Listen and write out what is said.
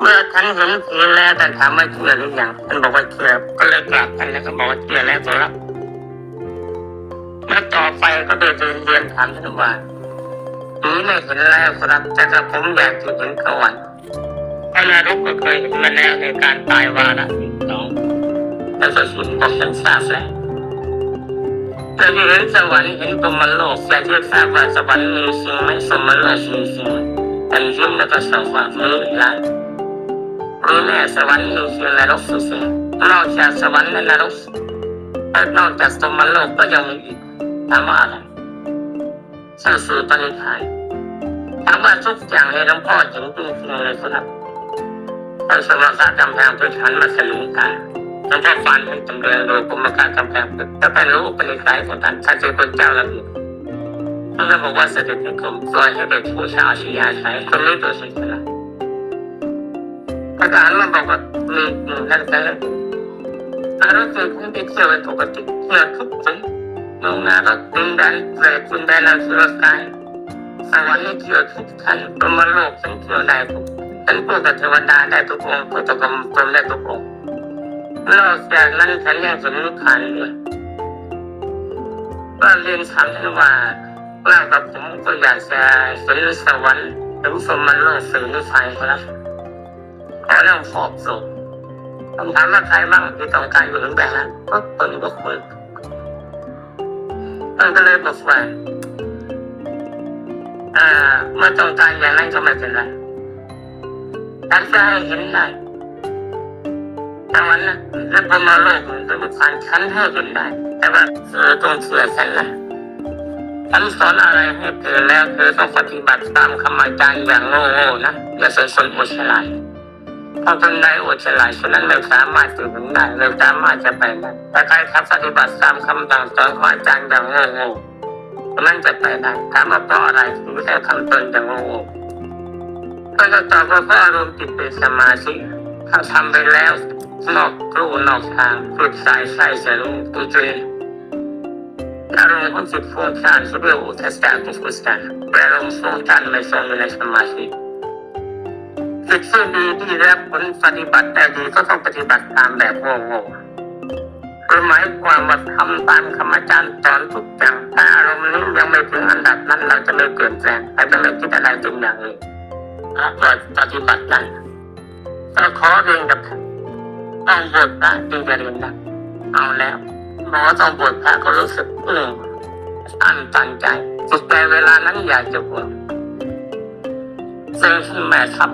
เมื่อท่านเห็นผีแล้วแต่ถามว่าเชื่อหรือยังท่านบอกว่าเชื่อก็เลยกราบท่านแล้วก็บอกว่าเชื่อแล้วครับเมื่อต่อไปก็เดินเรียนถามท่านว่าผีไม่เห็นแล้วครับแต่ถ้าผมอยากจะเห็นสวรรค์พระนรกก็เคยเห็นมาแล้วในการตายวาระที่สองแต่สุดสุดบอกฉันทราบแล้วแต่ที่เห็นสวรรค์เห็นตมโลกแต่ที่ทราบว่าสวรรค์มีสิ่งไหมสมโลกมีสิ่งไหมแต่ยิ้มแล้วก็ส่งความรู้อีกแล้ว รู้แน่สวรรค์มีสิ่งนรกสุดสิ่งนอกจากสวรรค์และนรกนอกจากสมรโลกก็ยังมีอีกถามว่าอะไรสื่อสื่อปณิธานถามว่าทุกอย่างในหลวงพ่อเห็นจริงๆเลยครับท่านสมศักดิ์กำแพงเพชรหันมาสลุงกันหลวงพ่อฟันให้จำเริญโดยกรมการกำแพงเพชรจะไปรู้ปณิธานของท่านท่านเป็นคนเจ้าระเบียบท่านบอกว่าเสด็จในกรมปล่อยให้เด็กผู้ชายอาชียาใช้คนนี้ตัวสิทธิ์ละอาจารย์มันบอกว่ามีหนึ่งท่นแต่ละอารมณ์คือคุณที่เที่ยวปกติเที่ยวทุกสิ่งลงนารถดินแดนเปรตดินแดนนันสุรกายสวรรค์เที่ยวทุกท่านพรหมโลกฉันเที่ยวได้ทุกฉันพูดกับเทวดาได้ทุกองค์พูดกับพรหมได้ทุกองค์นอกจากนั้นฉันยังสมนิพพานด้วยก็เรียนถามท่านว่าเรากับผมก็อยากจะเห็นสวรรค์หรือสมมโลกสื่อนิพพานครับ ขอเรื่องสอบสวนคำถามว่าใครบ้างที่ต้องการอยู่ในแบบนั้นก็ตนก็คุยตนก็เลยบอกว่าอ่าเมื่อต้องการอย่างนั้นก็ไม่เป็นไรฉันจะให้เห็นได้แต่วันนั้นแล้วพอมาโลกมันเป็นการฉันให้เห็นได้ แต่ว่าเธอต้องเชื่อฉันนะฉันสอนอะไรให้เธอแล้วเธอต้องปฏิบัติตามคำอาจารย์อย่างโง่ๆนะอย่าสนสนโอชลาย ถ้าเป็นได้อดฉลาดฉะนั้นไม่สามารถถึงได้ไม่สามารถจะไปได้แต่ใครทำปฏิบัติตามคำสั่งสอนของอาจารย์อย่างโง่ๆฉะนั้นจะไปได้ถามว่าเพราะอะไรถึงได้คำตนอย่างโง่ๆก็จะตอบว่าเพราะอารมณ์จิตเป็นสมาธิถ้าทำไปแล้ว นอกรูนอกทางฝึกสายใส่จะรู้ตัวเองอารมณ์ของจิตฟุ้งซ่านที่เรียกว่าอุทธัสสะกุศลแปลอารมณ์ฟุ้งซ่านไม่ทรงอยู่ในสมาธิ จิตที่ดีที่ได้รับผลปฏิบัติแต่ดีก็ต้องปฏิบัติตามแบบโง่ๆคือหมายความว่าทำตามคำอาจารย์สอนทุกอย่างแต่อารมณ์นี้ยังไม่ถึงอันดับนั้นเราจะไม่เปลี่ยนแปลงเราจะไม่คิดอะไรจริงอย่างนี้เราปฏิบัติได้ก็ขอเรียนกับท่านต้องบวชพระจึงจะเรียนได้เอาแล้วหมอต้องบวชพระก็รู้สึกอึ้งอันตันใจจิตใจเวลานั้นอยากจะบวชซึ่งแม่ทัพ